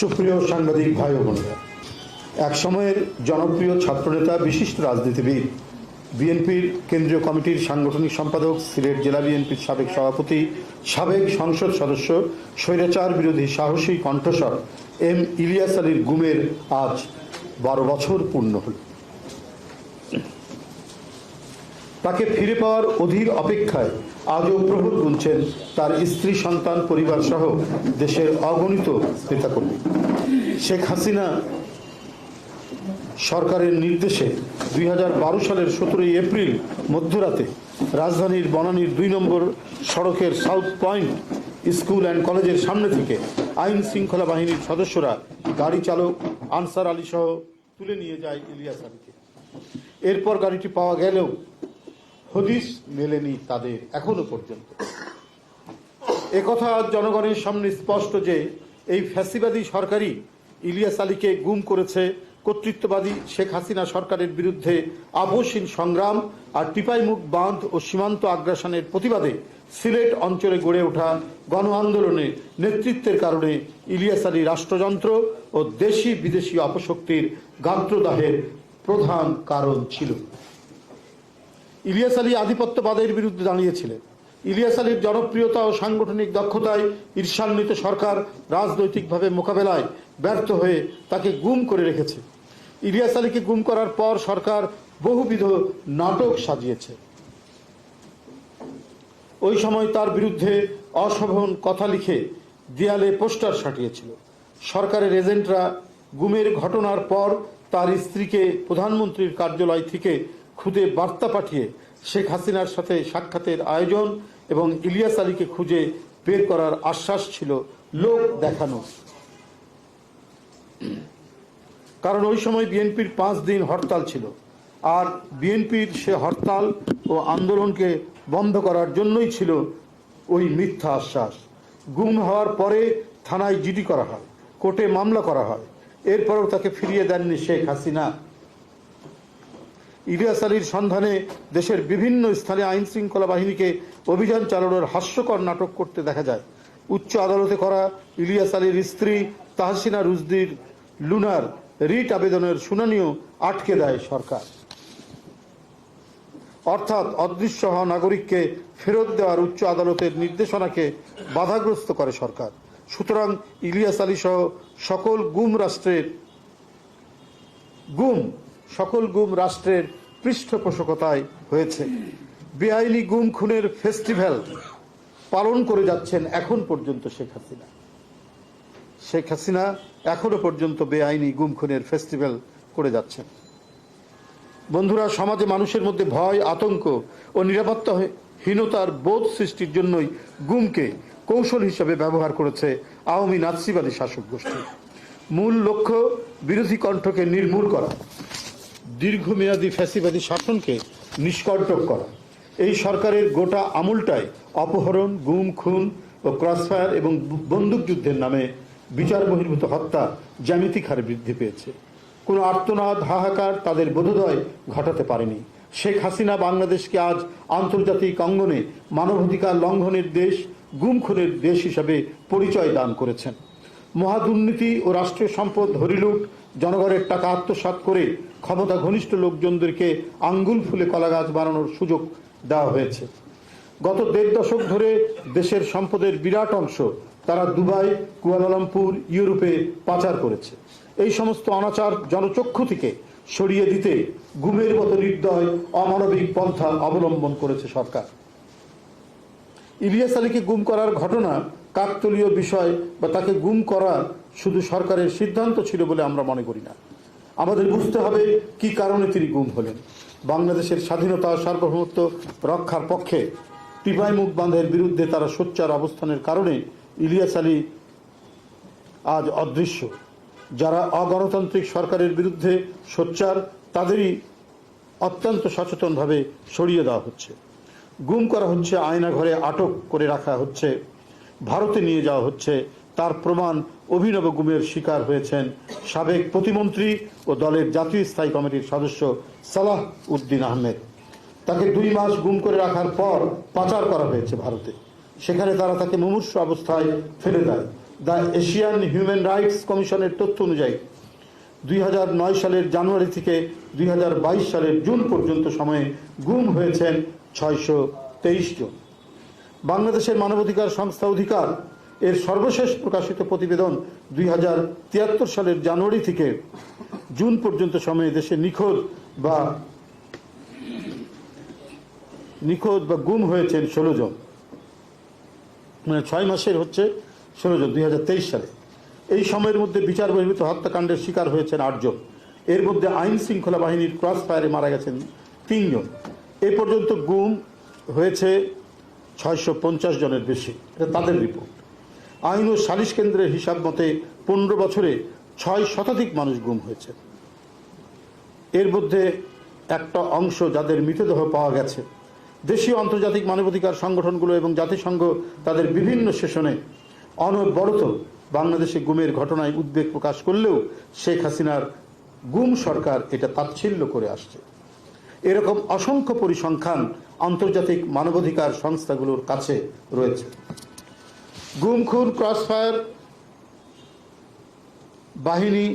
সুপ্রিয় সাংবাদিক ভাই বোনেরা, এক সময়ের জনপ্রিয় ছাত্রনেতা, বিশিষ্ট রাজনীতিবিদ, বিএনপির কেন্দ্রীয় কমিটির সাংগঠনিক সম্পাদক, সিলেট জেলা বিএনপির সাবেক সভাপতি, সাবেক সংসদ সদস্য, স্বৈরাচার বিরোধী সাহসী কণ্ঠস্বর এম ইলিয়াস আলীর গুমের আজ বারো বছর পূর্ণ হল। তাকে ফিরে পাওয়ার অধীর অপেক্ষায় আজও প্রহর গুনছেন তার স্ত্রী, সন্তান, পরিবার সহ দেশের অগণিত নেতাকর্মী। শেখ হাসিনা সরকারের নির্দেশে দুই হাজার বারো সালের সতেরোই এপ্রিল মধ্যরাতে রাজধানীর বনানীর দুই নম্বর সড়কের সাউথ পয়েন্ট স্কুল অ্যান্ড কলেজের সামনে থেকে আইন শৃঙ্খলা বাহিনীর সদস্যরা গাড়ি চালক আনসার আলী সহ তুলে নিয়ে যায় ইলিয়াস আলীকে। এরপর গাড়িটি পাওয়া গেলেও হদিস মেলেনি তাদের এখনও পর্যন্ত। একথা জনগণের সামনে স্পষ্ট যে এই ফ্যাসিবাদী সরকারই ইলিয়াস আলীকে গুম করেছে কর্তৃত্ববাদী শেখ হাসিনা সরকারের বিরুদ্ধে আবসীন সংগ্রাম আর টিপাইমুখ বাঁধ ও সীমান্ত আগ্রাসনের প্রতিবাদে সিলেট অঞ্চলে গড়ে ওঠা গণ আন্দোলনে নেতৃত্বের কারণে ইলিয়াস আলী রাষ্ট্রযন্ত্র ও দেশি বিদেশি অপশক্তির গাত্রদাহের প্রধান কারণ ছিল। ইলিয়াস আলী আধিপত্যবাদের বিরুদ্ধে দাঁড়িয়েছিলেন। ইলিয়াস আলীর জনপ্রিয়তা ও সাংগঠনিক দক্ষতায় ঈর্ষান্বিত সরকার রাজনৈতিকভাবে মোকাবেলায় ব্যর্থ হয়ে তাকে গুম করে রেখেছে। ইলিয়াস আলীকে গুম করার পর সরকার বহুবিধ নাটক সাজিয়েছে। ওই সময় তার বিরুদ্ধে অশোভন কথা লিখে দেয়ালে পোস্টার সাটিয়েছিল সরকারের এজেন্টরা গুমের ঘটনার পর তার স্ত্রীকে প্রধানমন্ত্রীর কার্যালয় থেকে খুদে বার্তা পাঠিয়ে শেখ হাসিনার সাথে সাক্ষাতের আয়োজন এবং ইলিয়াস আলীকে খুঁজে বের করার আশ্বাস ছিল লোক দেখানো। কারণ ওই সময় বিএনপির পাঁচ দিন হরতাল ছিল। আর বিএনপির সে হরতাল ও আন্দোলনকে বন্ধ করার জন্যই ছিল ওই মিথ্যা আশ্বাস। গুম হওয়ার পরে থানায় জিডি করা হয়, কোর্টে মামলা করা হয়। এরপরেও তাকে ফিরিয়ে দেননি শেখ হাসিনা। ইলিয়াস আলীর সন্ধানে দেশের বিভিন্ন স্থানে আইন শৃঙ্খলা বাহিনীকে অভিযান চালানোর হাস্যকর নাটক করতে দেখা যায়। উচ্চ আদালতে করা ইলিয়াস আলীর স্ত্রী তাহসিনা রুজদির লুনার রিট আবেদনের শুনানিও আটকে দেয় সরকার। অর্থাৎ অদৃশ্য হওয়া নাগরিককে ফেরত দেওয়ার উচ্চ আদালতের নির্দেশনাকে বাধাগ্রস্ত করে সরকার। সুতরাং ইলিয়াস আলী সহ সকল গুম রাষ্ট্রের গুম সকল গুম রাষ্ট্রের পৃষ্ঠপোষকতায় হয়েছে। বেআইনি গুম খুনের ফেস্টিভ্যাল পালন করে যাচ্ছেন এখন পর্যন্ত শেখ হাসিনা। শেখ হাসিনা এখনও পর্যন্ত বেআইনি গুম খুনের ফেস্টিভ্যাল করে যাচ্ছেন। বন্ধুরা, সমাজে মানুষের মধ্যে ভয়, আতঙ্ক ও নিরাপত্তাহীনতার বোধ সৃষ্টির জন্যই গুমকে কৌশল হিসেবে ব্যবহার করেছে আওয়ামী নাৎসিবাদী শাসক গোষ্ঠী। মূল লক্ষ্য বিরোধী কণ্ঠকে নির্মূল করা। দীর্ঘমেয়াদী ফ্যাসিবাদী শাসনকে নিষ্কণ্টক করা। এই সরকারের গোটা আমূলটাই অপহরণ, গুম, খুন ও ক্রসফায়ার এবং বন্দুকযুদ্ধের নামে বিচার বহির্ভূত হত্যা জ্যামিতিক হারে বৃদ্ধি পেয়েছে। কোনো আর্তনাদ, হাহাকার তাদের বোধোদয় ঘটাতে পারেনি। শেখ হাসিনা বাংলাদেশকে আজ আন্তর্জাতিক অঙ্গনে মানবাধিকার লঙ্ঘনের দেশ, গুম খুনের দেশ হিসাবে পরিচয় দান করেছেন। মহাদুর্নীতি ও রাষ্ট্রীয় সম্পদ হরিলুট, জনগণের টাকা আত্মসাৎ করে ক্ষমতা ঘনিষ্ঠ লোকজনদেরকে আঙ্গুল ফুলে কলাগাছ বানানোর সুযোগ দেওয়া হয়েছে। গত দেড় দশক ধরে দেশের সম্পদের বিরাট অংশ তারা দুবাই, কুয়ালালামপুর, ইউরোপে পাচার করেছে। এই সমস্ত অনাচার জনচক্ষু থেকে সরিয়ে দিতে গুমের মতো নির্দয় অমানবিক পন্থা অবলম্বন করেছে সরকার। ইলিয়াস আলীকে গুম করার ঘটনা কাকতলীয় বিষয় বা তাকে গুম করা শুধু সরকারের সিদ্ধান্ত ছিল বলে আমরা মনে করি না। আমাদের বুঝতে হবে কি কারণে তিনি গুম হলেন। বাংলাদেশের স্বাধীনতা সার্বভৌমত্ব রক্ষার পক্ষে টিপাই মুখ বাঁধের বিরুদ্ধে তারা সোচ্চার অবস্থানের কারণে ইলিয়াস আলী আজ অদৃশ্য। যারা অগণতান্ত্রিক সরকারের বিরুদ্ধে সোচ্চার, তাদেরই অত্যন্ত সচেতনভাবে সরিয়ে দেওয়া হচ্ছে। গুম করা হচ্ছে আয়না ঘরে আটক করে রাখা হচ্ছে, ভারতে নিয়ে যাওয়া হচ্ছে তার প্রমাণ অভিনব গুমের শিকার হয়েছেন সাবেক প্রতিমন্ত্রী ও দলের জাতীয় স্থায়ী কমিটির সদস্য সালাহ উদ্দিন আহমেদ। তাকে দুই মাস গুম করে রাখার পর পাচার করা হয়েছে ভারতে। সেখানে তারা তাকে মুমূর্ষ অবস্থায় ফেলে দেয়। দ্য এশিয়ান হিউম্যান রাইটস কমিশনের তথ্য অনুযায়ী দুই হাজার নয় সালের জানুয়ারি থেকে দুই হাজার বাইশ সালের জুন পর্যন্ত সময়ে গুম হয়েছেন ছয়শো তেইশ জন। বাংলাদেশের মানবাধিকার সংস্থা অধিকার এর সর্বশেষ প্রকাশিত প্রতিবেদন দুই হাজার তিয়াত্তর সালের জানুয়ারি থেকে জুন পর্যন্ত সময়ে দেশে নিখোঁজ বা নিখোঁজ বা গুম হয়েছেন ষোলো জন। মানে ছয় মাসের হচ্ছে ষোলো জন, দুই হাজার তেইশ সালে। এই সময়ের মধ্যে বিচার বহির্ভূত হত্যাকাণ্ডের শিকার হয়েছেন আটজন এর মধ্যে আইন শৃঙ্খলা বাহিনীর ক্রস ফায়ারে মারা গেছেন তিনজন এ পর্যন্ত গুম হয়েছে ছয়শো পঞ্চাশ জনের বেশি। এটা তাদের রিপোর্ট। আইন ও সালিশ কেন্দ্রের হিসাব মতে পনেরো বছরে ছয় শতাধিক মানুষ গুম হয়েছে। এর মধ্যে একটা অংশ যাদের মৃতদেহ পাওয়া গেছে। দেশীয় আন্তর্জাতিক মানবাধিকার সংগঠনগুলো এবং জাতিসংঘ তাদের বিভিন্ন সেশনে অনবরত বাংলাদেশে গুমের ঘটনায় উদ্বেগ প্রকাশ করলেও শেখ হাসিনার গুম সরকার এটা তাচ্ছিল্য করে আসছে। এরকম অসংখ্য পরিসংখ্যান আন্তর্জাতিক মানবাধিকার সংস্থাগুলোর কাছে রয়েছে। গুম খুন ক্রসফায়ার বাহিনী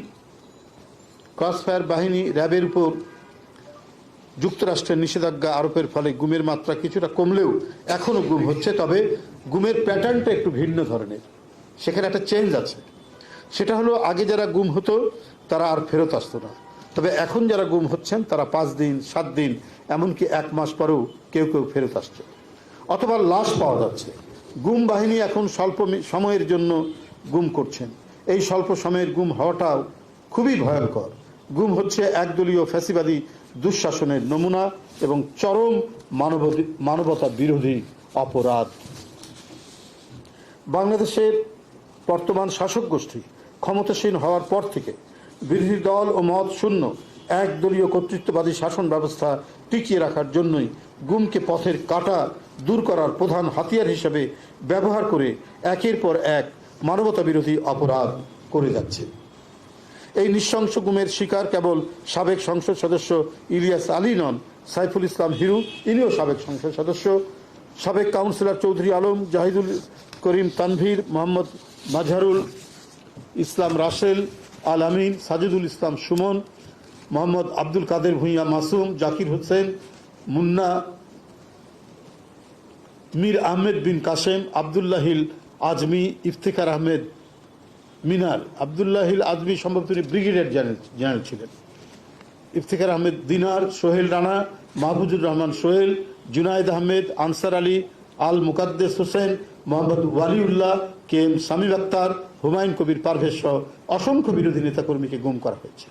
ক্রসফায়ার বাহিনী র্যাবের উপর যুক্তরাষ্ট্রের নিষেধাজ্ঞা আরোপের ফলে গুমের মাত্রা কিছুটা কমলেও এখনও গুম হচ্ছে, তবে গুমের প্যাটার্নটা একটু ভিন্ন ধরনের। সেখানে একটা চেঞ্জ আছে। সেটা হলো, আগে যারা গুম হতো, তারা আর ফেরত আসতো না। তবে এখন যারা গুম হচ্ছেন, তারা পাঁচ দিন, সাত দিন, এমনকি এক মাস পরেও কেউ কেউ ফেরত আসছে। অথবা লাশ পাওয়া যাচ্ছে। গুম বাহিনী এখন স্বল্প সময়ের জন্য গুম করছেন। এই স্বল্প সময়ের গুম হওয়াটাও খুবই ভয়ঙ্কর। গুম হচ্ছে একদলীয় ফ্যাসিবাদী দুঃশাসনের নমুনা এবং চরম মানবধি- মানবতা বিরোধী অপরাধ। বাংলাদেশের বর্তমান শাসক গোষ্ঠী ক্ষমতাসীন হওয়ার পর থেকে বিরোধী দল ও মত শূন্য একদলীয় কর্তৃত্ববাদী শাসন ব্যবস্থা টিকিয়ে রাখার জন্যই গুমকে পথের কাটা দূর করার প্রধান হাতিয়ার হিসেবে ব্যবহার করে একের পর এক মানবতা বিরোধী অপরাধ করে যাচ্ছে। এই নৃশংস গুমের শিকার কেবল সাবেক সংসদ সদস্য ইলিয়াস আলী নন, সাইফুল ইসলাম হিরু, ইনিও সাবেক সংসদ সদস্য। সাবেক কাউন্সিলর চৌধুরী আলম, জাহিদুল করিম তানভীর, মোহাম্মদ মাজহারুল ইসলাম রাসেল, আল আমিন, সাজিদুল ইসলাম সুমন, মোহাম্মদ আব্দুল কাদের ভূঁইয়া মাসুম, জাকির হোসেন, মুন্না মীর আহমেদ বিন কাসেম আবদুল্লাহিল আজমি ইফতিখার আহমেদ মিনার আবদুল্লাহিল আজমি সম্ভবত ব্রিগেডিয়ার জেনারেল ছিলেন। ইফতিখার আহমেদ দিনার, সোহেল রানা মাহবুজুর রহমান সোহেল, জুনায়েদ আহমেদ, আনসার আলী আল মুকাদ্দেস হোসেন, মোহাম্মদ ওয়ালিউল্লাহ কে এম সামিম আক্তার, হুমায়ুন কবির পারভেজ সহ অসংখ্য বিরোধী নেতাকর্মীকে গুম করা হয়েছে।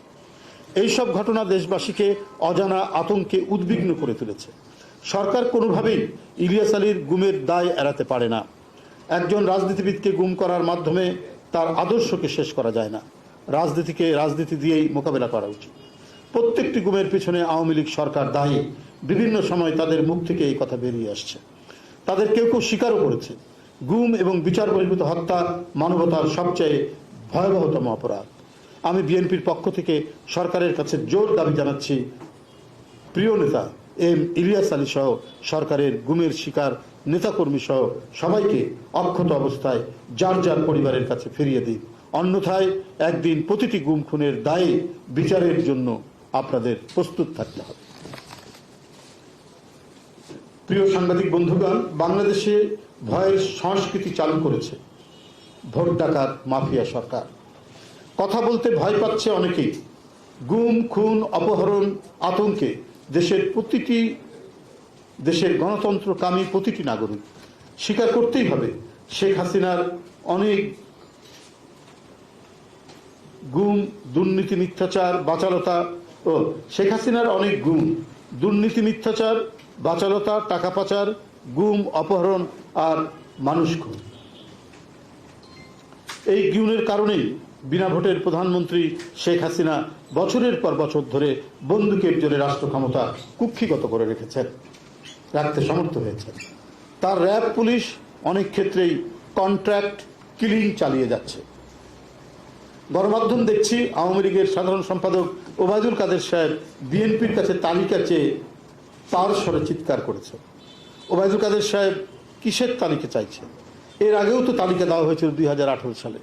এইসব ঘটনা দেশবাসীকে অজানা আতঙ্কে উদ্বিগ্ন করে তুলেছে। সরকার কোনোভাবেই ইলিয়াস আলীর গুমের দায় এড়াতে পারে না। একজন রাজনীতিবিদকে গুম করার মাধ্যমে তার আদর্শকে শেষ করা যায় না। রাজনীতিকে রাজনীতি দিয়েই মোকাবেলা করা উচিত। প্রত্যেকটি গুমের পিছনে আওয়ামী লীগ সরকার দায়ী। বিভিন্ন সময় তাদের মুখ থেকে এই কথা বেরিয়ে আসছে। তাদের কেউ কেউ স্বীকারও করেছে। গুম এবং বিচার বহির্ভূত হত্যা মানবতার সবচেয়ে ভয়াবহতম অপরাধ। আমি বিএনপির পক্ষ থেকে সরকারের কাছে জোর দাবি জানাচ্ছি। প্রিয় নেতা এম ইলিয়াস আলী সহ সরকারের গুমের শিকার নেতাকর্মী সহ সবাইকে অক্ষত অবস্থায় যার যার পরিবারের কাছে ফিরিয়ে দিন অন্যথায় একদিন প্রতিটি গুম খুনের দায়ে বিচারের জন্য আপনাদের প্রস্তুত থাকতে হবে। প্রিয় সাংবাদিক বন্ধুগণ, বাংলাদেশে ভয়ের সংস্কৃতি চালু করেছে ভোট ডাকাত মাফিয়া সরকার। কথা বলতে ভয় পাচ্ছে অনেকেই। গুম, খুন, অপহরণ, আতঙ্কে দেশের প্রতিটি, দেশের গণতন্ত্রকামী প্রতিটি নাগরিক স্বীকার করতেই হবে শেখ হাসিনার অনেক গুম দুর্নীতি, মিথ্যাচার, বাচালতা, ও শেখ হাসিনার অনেক গুম দুর্নীতি, মিথ্যাচার, বাচালতা, টাকা পাচার, গুম, অপহরণ আর মানুষ খুন। এই গুণের কারণেই বিনা ভোটের প্রধানমন্ত্রী শেখ হাসিনা বছরের পর বছর ধরে বন্দুকের জোরে রাষ্ট্র ক্ষমতা কুক্ষিগত করে রেখেছেন, রাখতে সমর্থ হয়েছেন। তার র্যাব পুলিশ অনেক ক্ষেত্রেই কন্ট্রাক্ট কিলিং চালিয়ে যাচ্ছে। গণমাধ্যম দেখছি আওয়ামী লীগের সাধারণ সম্পাদক ওবায়দুল কাদের সাহেব বিএনপির কাছে তালিকা চেয়ে তার স্বরে চিৎকার করেছে। ওবায়দুল কাদের সাহেব কিসের তালিকা চাইছেন? এর আগেও তো তালিকা দেওয়া হয়েছিল দুই হাজার আঠেরো সালে।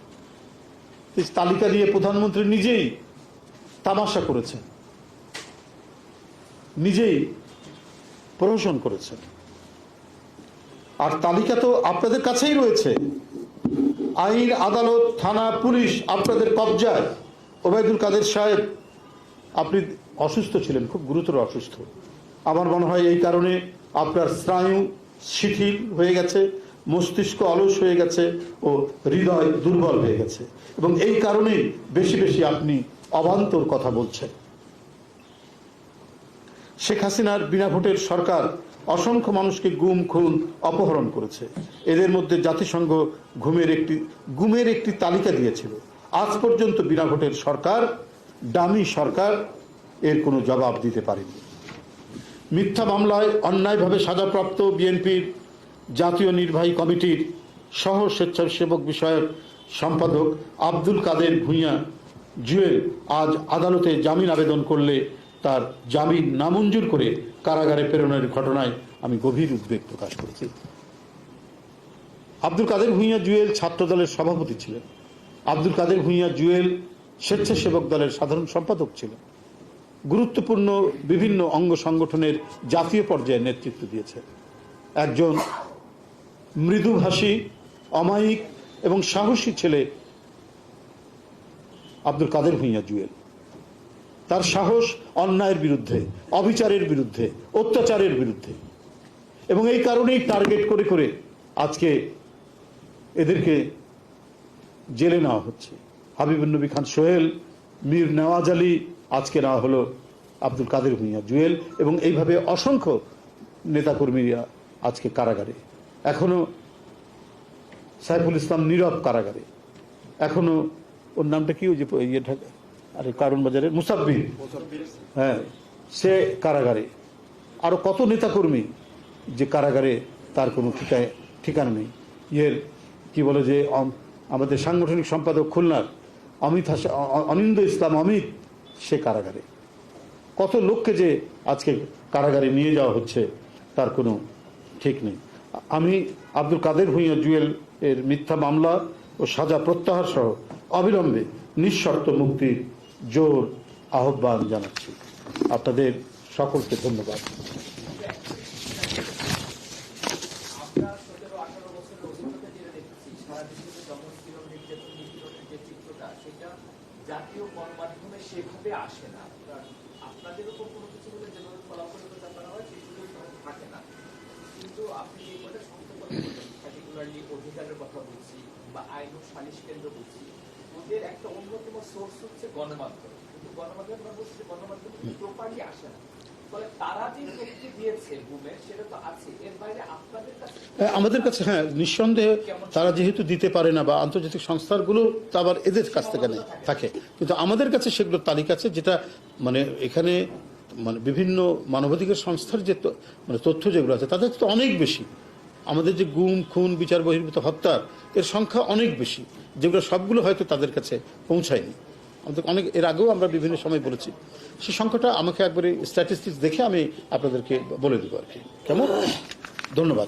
তালিকা নিয়ে প্রধানমন্ত্রী নিজেই তামাশা করেছেন। নিজেই প্রহসন করেছেন। আর তালিকা তো আপনাদের কাছেই রয়েছে। আইন, আদালত, থানা, পুলিশ আপনাদের কবজায়। ওবায়দুল কাদের সাহেব, আপনি অসুস্থ ছিলেন, খুব গুরুতর অসুস্থ। আমার মনে হয় এই কারণে আপনার স্নায়ু শিথিল হয়ে গেছে। মস্তিষ্ক অলস হয়ে গেছে ও হৃদয় দুর্বল হয়ে গেছে। এবং এই কারণেই বেশি বেশি আপনি অবান্তর কথা বলছেন। শেখ হাসিনার বিনা ভোটের সরকার অসংখ্য মানুষকে গুম, খুন, অপহরণ করেছে। এদের মধ্যে জাতিসংঘ ঘুমের একটি, গুমের একটি তালিকা দিয়েছিল। আজ পর্যন্ত বিনা ভোটের সরকার ডামি সরকার এর কোনো জবাব দিতে পারেনি। মিথ্যা মামলায় অন্যায়ভাবে সাজাপ্রাপ্ত বিএনপির জাতীয় নির্বাহী কমিটির সহ স্বেচ্ছাসেবক বিষয়ক সম্পাদক আব্দুল কাদের ভূঁইয়া জুয়েল আজ আদালতে জামিন আবেদন করলে তার জামিন নামঞ্জুর করে কারাগারে প্রেরণের ঘটনায় আমি গভীর উদ্বেগ প্রকাশ করেছি। আব্দুল কাদের ভূঁইয়া জুয়েল ছাত্রদলের সভাপতি ছিলেন। আব্দুল কাদের ভূঁইয়া জুয়েল স্বেচ্ছাসেবক দলের সাধারণ সম্পাদক ছিলেন। গুরুত্বপূর্ণ বিভিন্ন অঙ্গ সংগঠনের জাতীয় পর্যায়ে নেতৃত্ব দিয়েছে একজন মৃদুভাষী অমায়িক এবং সাহসী ছেলে আব্দুল কাদের ভূঁইয়া জুয়েল। তার সাহস অন্যায়ের বিরুদ্ধে, অবিচারের বিরুদ্ধে, অত্যাচারের বিরুদ্ধে। এবং এই কারণেই টার্গেট করে করে আজকে এদেরকে জেলে নেওয়া হচ্ছে। হাবিবুল নবী খান সোহেল, মীর নওয়াজ আলী, আজকে নেওয়া হলো আব্দুল কাদের ভূঁইয়া জুয়েল এবং এইভাবে অসংখ্য নেতাকর্মীরা আজকে কারাগারে। এখনও সাইফুল ইসলাম নীরব কারাগারে। এখনও ওর নামটা কি ওই যে ইয়ে ঢাকা আরে কারণ বাজারের মুসাব্বির হ্যাঁ সে কারাগারে। আরও কত নেতাকর্মী যে কারাগারে তার কোনো ঠিকায় ঠিকানা নেই। ইয়ের কি বলে যে আমাদের সাংগঠনিক সম্পাদক খুলনার অমিত হাসা অনিন্দ ইসলাম অমিত সে কারাগারে। কত লোককে যে আজকে কারাগারে নিয়ে যাওয়া হচ্ছে তার কোনো ঠিক নেই। আমি আব্দুল কাদের ভূঁইয়া জুয়েল এর মিথ্যা মামলা ও সাজা প্রত্যাহার সহ অবিলম্বে নিঃশর্ত মুক্তির জোর আহ্বান জানাচ্ছি। আপনাদের সকলকে ধন্যবাদ আমরা সতেরো আঠারো বছরের অভিজ্ঞতা যেটা দেখেছি সারা দেশে যে জনপ্রিয় নির্যাতন নিপীড়নের যে চিত্রটা সেটা জাতীয় গণমাধ্যমে সেভাবে আসে না আপনার আপনাদের উপর কোনো কিছু হলে যেভাবে ফলাফলের কথা করা হয় সেগুলো সেভাবে থাকে না কিন্তু আপনি যে কটা সংখ্যা কথা বললেন পার্টিকুলারলি অধিকারের কথা বলছি বা আইন ও সালিশ কেন্দ্র বলছি ওদের একটা অন্যতম সোর্স হচ্ছে গণমাধ্যম। কিন্তু গণমাধ্যম বলছি গণমাধ্যম প্রপারলি আসে না। হ্যাঁ, আমাদের কাছে হ্যাঁ নিঃসন্দেহে তারা যেহেতু দিতে পারে না বা আন্তর্জাতিক সংস্থাগুলো তা আবার এদের কাছ থেকে থাকে। কিন্তু আমাদের কাছে সেগুলো তালিকা আছে যেটা মানে এখানে মানে বিভিন্ন মানবাধিকার সংস্থার যে মানে তথ্য যেগুলো আছে তাদের তো অনেক বেশি। আমাদের যে গুম, খুন, বিচার, বহির্ভূত, হত্যা, এর সংখ্যা অনেক বেশি। যেগুলো সবগুলো হয়তো তাদের কাছে পৌঁছায়নি। আমাদের অনেক, এর আগেও আমরা বিভিন্ন সময় বলেছি। সে সংখ্যাটা আমাকে একবারে স্ট্যাটিস্টিক্স দেখে আমি আপনাদেরকে বলে দেবো আর কি। কেমন? ধন্যবাদ।